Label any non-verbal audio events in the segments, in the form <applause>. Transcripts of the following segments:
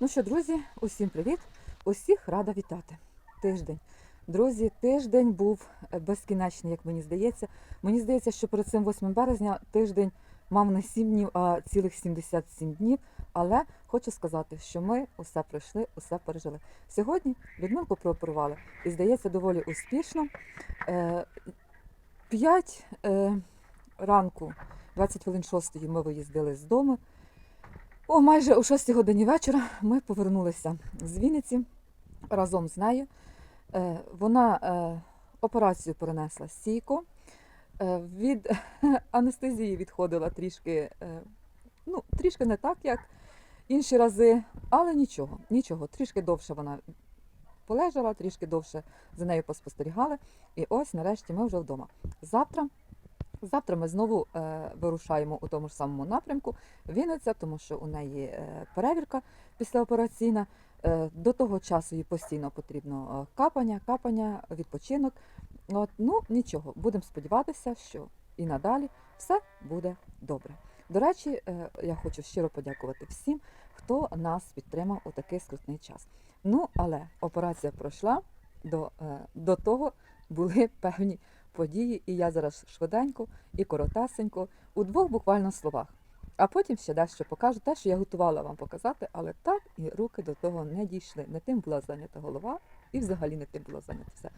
Ну що, друзі, усім привіт! Усіх рада вітати. Тиждень. Друзі, тиждень був е, безкінечний, як мені здається. Мені здається, що перед цим 8 березня тиждень мав не 7 днів, а цілих 77 днів. Але хочу сказати, що ми усе пройшли, усе пережили. Сьогодні Людмилку прооперували і здається доволі успішно. Е, П'ять е, ранку, 20 хвилин 6 ми виїздили з дому. О, майже о 6 годині вечора ми повернулися з Вінниці разом з нею. Е, Вона е, операцію перенесла стійко. Е, Від <laughs> анестезії відходила трішки, ну, трішки не так, як інші рази, але нічого, нічого. Трішки довше вона полежала, трішки довше за нею поспостерігали. І ось нарешті ми вже вдома. Завтра Завтра ми знову е, вирушаємо у тому ж самому напрямку Вінниця, тому що у неї е, перевірка післяопераційна. Е, до того часу їй постійно потрібно капання, капання, відпочинок. От, ну нічого, будемо сподіватися, що і надалі все буде добре. До речі, я хочу щиро подякувати всім, хто нас підтримав у такий скрутний час. Ну, але операція пройшла, до, до того були <laughs> певні події, і я зараз швиденько і коротасенько у двох буквально словах. А потім ще дещо покажу те, що я готувала вам показати, але так і руки до того не дійшли. Не тим була зайнята голова, і взагалі не тим було зайнято все.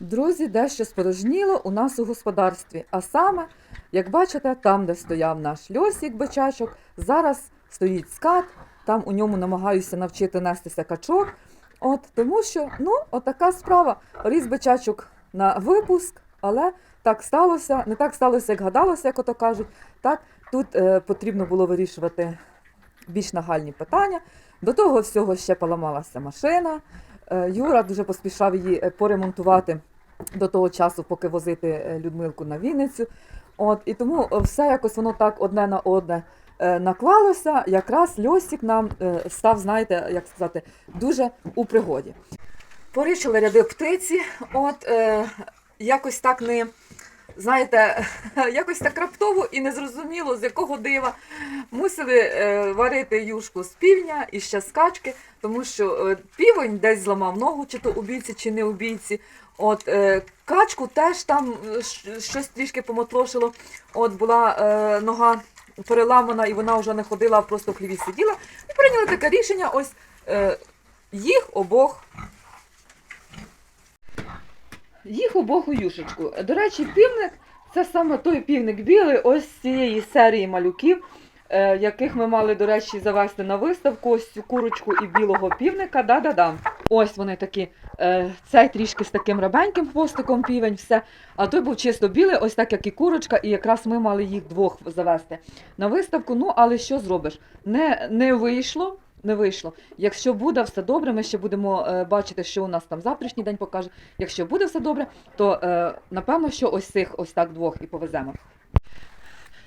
Друзі, дещо спорожніло у нас у господарстві. А саме, як бачите, там, де стояв наш льосік бичачок, зараз стоїть скат, там у ньому намагаюся навчити нестися качок. От тому що, ну, отака справа. Різ бичачок на випуск, але так сталося, не так сталося, як гадалося, як ото кажуть. Так, тут е, потрібно було вирішувати більш нагальні питання. До того всього ще поламалася машина. Е, Юра дуже поспішав її е, поремонтувати до того часу, поки возити е, Людмилку на Вінницю. От, і тому е, все якось воно так одне на одне наклалося. Якраз Льосик нам став, знаєте, як сказати, дуже у пригоді. Порішили ряди птиці, от е, якось так не. Знаєте, <laughs> якось так раптово і незрозуміло, з якого дива мусили е, варити юшку з півня і ще з качки, тому що е, півень десь зламав ногу, чи то у бійці, чи не у бійці. От е, качку теж там щось трішки помотлошило. От була е, нога переламана, і вона вже не ходила, а просто в хліві сиділа. І прийняли таке рішення. Ось е, їх обох. Їх обох у юшечку. До речі, півник це саме той півник білий, ось з цієї серії малюків, е, яких ми мали, до речі, завести на виставку. Ось цю курочку і білого півника. Да-да-да. Ось вони такі. Е, цей трішки з таким рабеньким хвостиком півень, все. А той був чисто білий, ось так як і курочка, і якраз ми мали їх двох завести на виставку. Ну, але що зробиш? Не, не вийшло. Не вийшло. Якщо буде все добре, ми ще будемо е, бачити, що у нас там завтрашній день покаже. Якщо буде все добре, то е, напевно, що ось цих ось так двох і повеземо.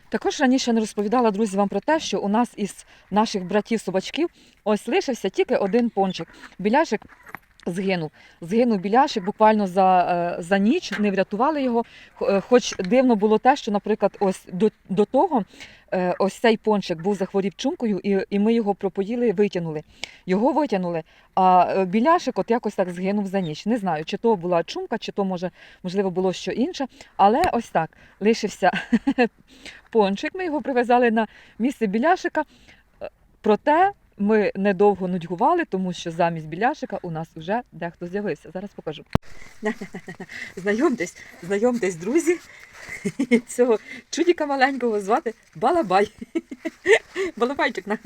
Також раніше не розповідала друзі вам про те, що у нас із наших братів-собачків ось лишився тільки один пончик. Біляшик згинув. Згинув біляшик буквально за, е, за ніч, не врятували його. Е, Хоч дивно було те, що, наприклад, ось до, до того е, ось цей пончик був захворів чумкою, і, і ми його пропоїли, витягнули. Його витягнули, а біляшик от якось так згинув за ніч. Не знаю, чи то була чумка, чи то може, можливо, було що інше. Але ось так лишився <laughs> пончик. Ми його прив'язали на місце біляшика. Проте ми недовго нудьгували, тому що замість біляшика у нас вже дехто з'явився. Зараз покажу. <laughs> Знайомтесь, знайомтесь, друзі. <laughs> Цього чудіка маленького звати Балабай. <laughs> Балабайчик, на.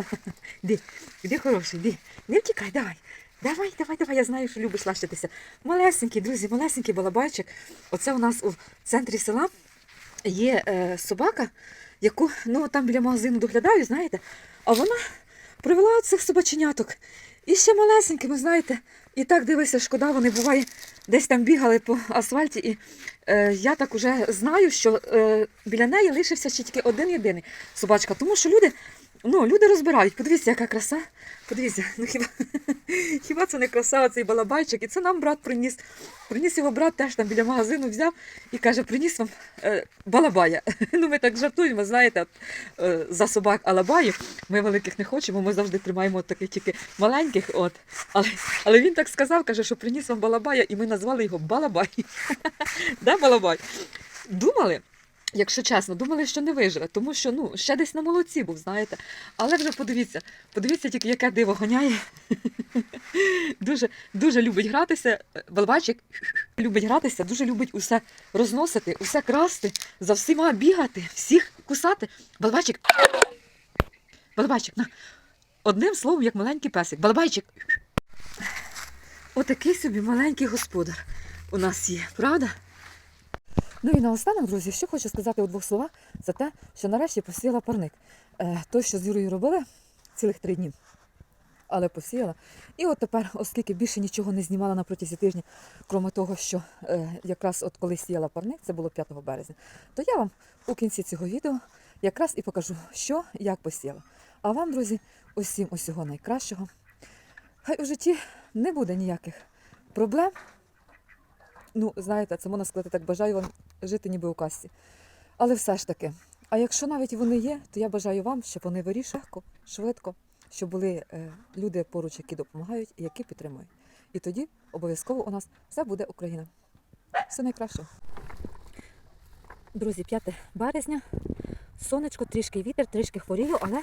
Іди, іди хороший, іди. Не втікай, давай. Давай, давай, давай, я знаю, що любиш лащитися. Малесенький, друзі, малесенький балабайчик. Оце у нас у центрі села є е, собака, яку ну, там біля магазину доглядаю, знаєте, а вона привела цих собаченяток. І ще малесенькими, знаєте, і так дивися, шкода, вони буває десь там бігали по асфальті. І е, я так уже знаю, що е, біля неї лишився ще тільки один єдиний собачка, тому що люди Ну, люди розбирають. Подивіться, яка краса. Подивіться, ну хіба, <laughs> хіба це не краса, цей балабайчик? І це нам брат приніс. Приніс його брат теж там біля магазину взяв і каже, приніс вам е, балабая. <laughs> Ну, ми так жартуємо, знаєте, от, е, за собак алабаїв. Ми великих не хочемо, ми завжди тримаємо от таких тільки маленьких. От. Але, але він так сказав, каже, що приніс вам балабая, і ми назвали його Балабай. <laughs> Да, балабай? Думали, якщо чесно, думали, що не виживе, тому що ну, ще десь на молоці був, знаєте. Але вже подивіться, подивіться тільки, яке диво гоняє. <laughs> Дуже, дуже любить гратися. Балбачик <laughs> любить гратися, дуже любить усе розносити, усе красти, за всіма бігати, всіх кусати. Балбачик. <clears throat> Балбачик, на. Одним словом, як маленький песик. Балбайчик. <clears throat> Отакий собі маленький господар у нас є, правда? Ну і наостанок, друзі, ще хочу сказати у двох словах за те, що нарешті посіяла парник. Е, той, що з Юрою робили цілих три дні. Але посіяла. І от тепер, оскільки більше нічого не знімала на протязі тижня, крім того, що е, якраз от коли сіяла парник, це було 5 березня, то я вам у кінці цього відео якраз і покажу, що як посіяла. А вам, друзі, усім усього найкращого. Хай у житті не буде ніяких проблем. Ну, знаєте, це можна сказати так, бажаю вам жити ніби у касті. Але все ж таки, а якщо навіть вони є, то я бажаю вам, щоб вони вирішили легко, швидко, щоб були е, люди поруч, які допомагають і які підтримують. І тоді обов'язково у нас все буде Україна. Все найкраще. Друзі, 5 березня. Сонечко, трішки вітер, трішки хворію, але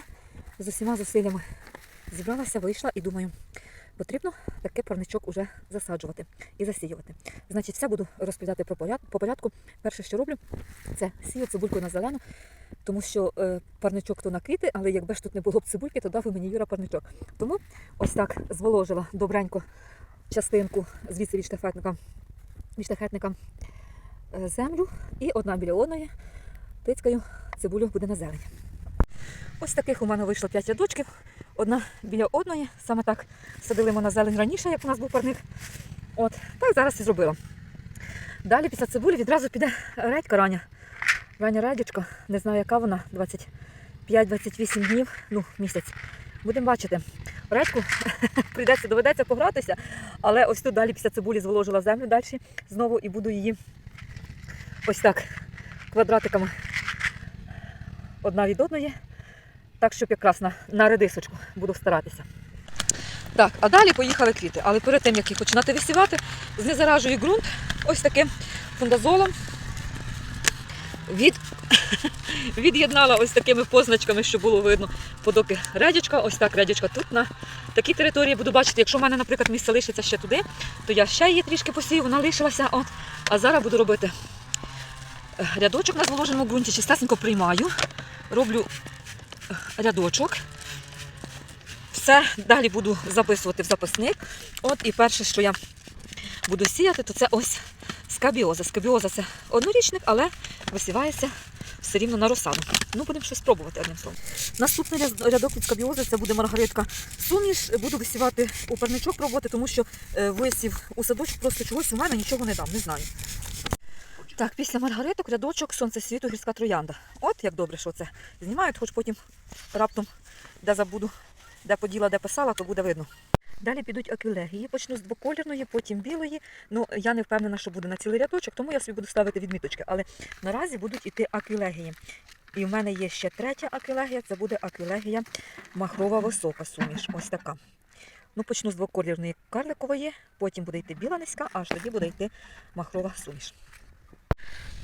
з усіма зусиллями зібралася, вийшла і думаю, потрібно таке парничок уже засаджувати і засіювати. Значить, все буду розповідати про поряд, по порядку. Перше, що роблю, це сію цибульку на зелену, тому що е, парничок то на квіти, але якби ж тут не було б цибульки, то дав би мені Юра парничок. Тому ось так зволожила добренько частинку звідси від штафетника, від штахетника е, землю і одна біля одної тицькаю цибулю буде на зелень. Ось таких у мене вийшло 5 рядочків. Одна біля одної. Саме так садили ми на зелень раніше, як у нас був парник. От, так зараз і зробила. Далі після цибулі відразу піде редька рання. Рання редячка, не знаю, яка вона, 25-28 днів, ну, місяць. Будемо бачити. Редьку <laughs> прийдеться, доведеться погратися, але ось тут далі після цибулі зволожила землю далі знову і буду її ось так квадратиками одна від одної. Так, щоб якраз на, на редисочку буду старатися. Так, а далі поїхали квіти. Але перед тим, як їх починати висівати, знезаражую ґрунт ось таким фундазолом. Від... <laughs> Від'єднала ось такими позначками, щоб було видно подоки редячка. Ось так редячка тут на такій території буду бачити. Якщо в мене, наприклад, місце лишиться ще туди, то я ще її трішки посію, вона лишилася. От. А зараз буду робити е, рядочок на зволоженому ґрунті, чистесенько приймаю, роблю рядочок. Все, далі буду записувати в записник. От і перше, що я буду сіяти, то це ось скабіоза. Скабіоза це однорічник, але висівається все рівно на розсаду. Ну, будемо щось спробувати одним словом. Наступний рядок від скабіози це буде маргаритка суміш. Буду висівати у парничок пробувати, тому що е, висів у садочок просто чогось у мене нічого не дам, не знаю. Так, після маргариток рядочок сонцесвіту гірська троянда. От як добре, що це знімають, хоч потім раптом де забуду, де поділа, де писала, то буде видно. Далі підуть аквілегії. Почну з двоколірної, потім білої. Ну, я не впевнена, що буде на цілий рядочок, тому я собі буду ставити відміточки. Але наразі будуть іти аквілегії. І в мене є ще третя аквілегія, це буде аквілегія махрова висока суміш. Ось така. Ну, почну з двоколірної карликової, потім буде йти біла низька, аж тоді буде йти махрова суміш.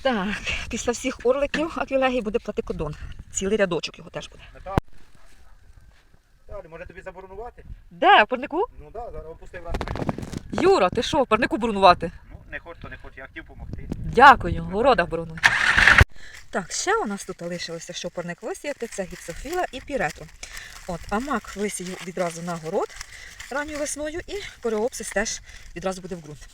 Так, після всіх орликів аквілегії буде платикодон. Цілий рядочок його теж буде. Далі, може тобі заборонувати? Де, в парнику? Ну так, да, зараз опустив раз. Юра, ти що, в парнику бурнувати? Ну, не хоч, то не хоч, я хотів допомогти. Дякую, в городах боронуй. Так, ще у нас тут лишилося, що парник висіяти, це гіпсофіла і піретро. От, а мак висію відразу на город ранньою весною і кореопсис теж відразу буде в ґрунт.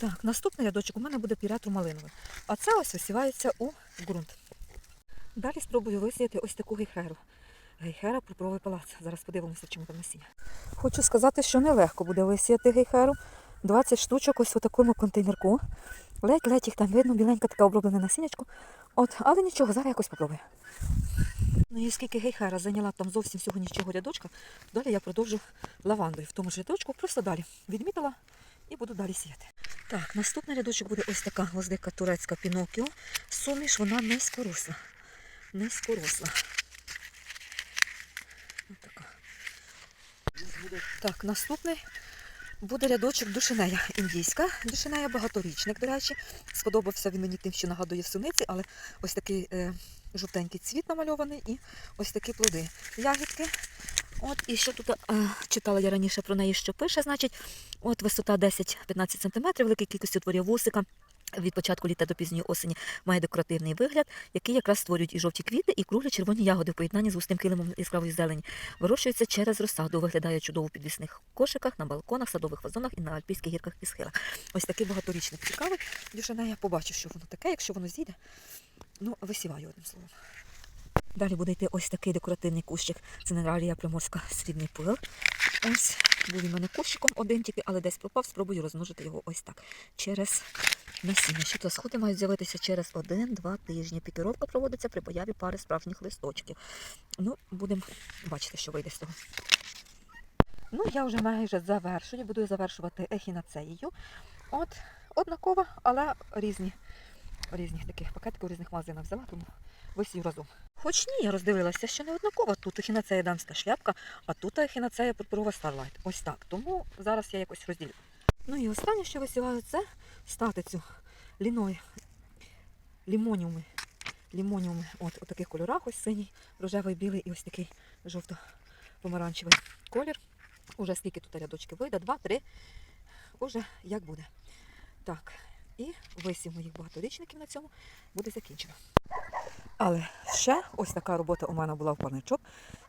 Так, наступний рядочок у мене буде піретро малиновий. А це ось висівається у ґрунт. Далі спробую висіяти ось таку гейхеру. Гейхера пурпуровий палац. Зараз подивимося, чому там насіння. Хочу сказати, що нелегко буде висіяти гейхеру. 20 штучок ось у такому контейнерку. Ледь-ледь їх там видно, біленька така оброблена насіннячко. От, але нічого, зараз якось попробую. Ну і скільки гейхера зайняла там зовсім всього нічого рядочка, далі я продовжу лавандою в тому ж рядочку, просто далі відмітила і буду далі сіяти. Так, наступний рядочок буде ось така гвоздика турецька Пінокіо. Суміш, вона низькоросла. Низькоросла. Так, наступний буде рядочок душинея індійська. Душинея багаторічник, до речі. Сподобався він мені тим, що нагадує суниці, але ось такий е, жовтенький цвіт намальований і ось такі плоди. Ягідки. От, і що тут е, читала я раніше про неї, що пише, значить, от висота 10-15 см, великій кількості утворює вусика. Від початку літа до пізньої осені має декоративний вигляд, який якраз створюють і жовті квіти, і круглі червоні ягоди в поєднанні з густим килимом яскравої зелені. Вирощується через розсаду, виглядає чудово в підвісних кошиках, на балконах, садових вазонах і на альпійських гірках і схилах. Ось такий багаторічник цікавий. Дюшина, я побачу, що воно таке, якщо воно зійде, ну висіваю одним словом. Далі буде йти ось такий декоративний кущик. Це Нералія приморська срібний пил. Ось був у мене кущиком один тільки, але десь пропав. Спробую розмножити його ось так. Через насіння. Що то сходи мають з'явитися через один-два тижні. Пікіровка проводиться при появі пари справжніх листочків. Ну, будемо бачити, що вийде з того. Ну, я вже майже завершую. Буду завершувати ехінацеєю. От, однакова, але різні. Різних таких пакетиків, різних магазинах взяла, тому висів разом. Хоч ні, я роздивилася, що не однакова. Тут ехінацея дамська шляпка, а тут ехінацея пурпурова Starlight. Ось так. Тому зараз я якось розділю. Ну і останнє, що висіваю, це статицю ліної. Лімоніуми. Лімоніуми. От у таких кольорах, ось синій, рожевий, білий і ось такий жовто-помаранчевий колір. Уже скільки тут рядочки вийде? Два, три. Уже як буде. Так, і висів моїх багаторічників на цьому буде закінчено. Але ще ось така робота у мене була в парничок.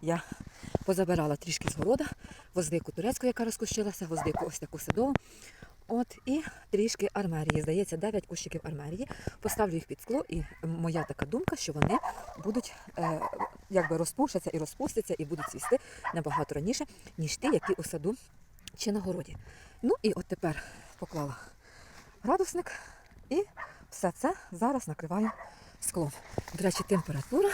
Я позабирала трішки з города, гвоздику турецьку, яка розкущилася, гвоздику ось таку садову. От і трішки армерії. Здається, 9 кущиків армерії. Поставлю їх під скло, і моя така думка, що вони будуть е, якби розпушаться і розпустяться, і будуть цвісти набагато раніше, ніж ті, які у саду чи на городі. Ну і от тепер поклала градусник і все це зараз накриваю склом. До речі, температура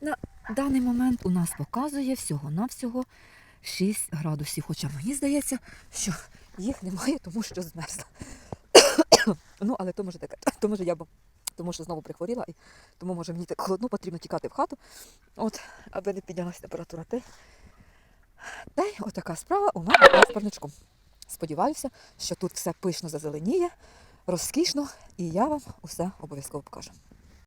на даний момент у нас показує всього-навсього 6 градусів. Хоча мені здається, що їх немає, тому що змерзла. <coughs> ну, але то може таке, <coughs> то може я б. Тому що знову прихворіла, і тому може мені так холодно, потрібно тікати в хату, от, аби не піднялася температура. Та й та й отака справа у мене з парничком. Сподіваюся, що тут все пишно зазеленіє, розкішно, і я вам усе обов'язково покажу.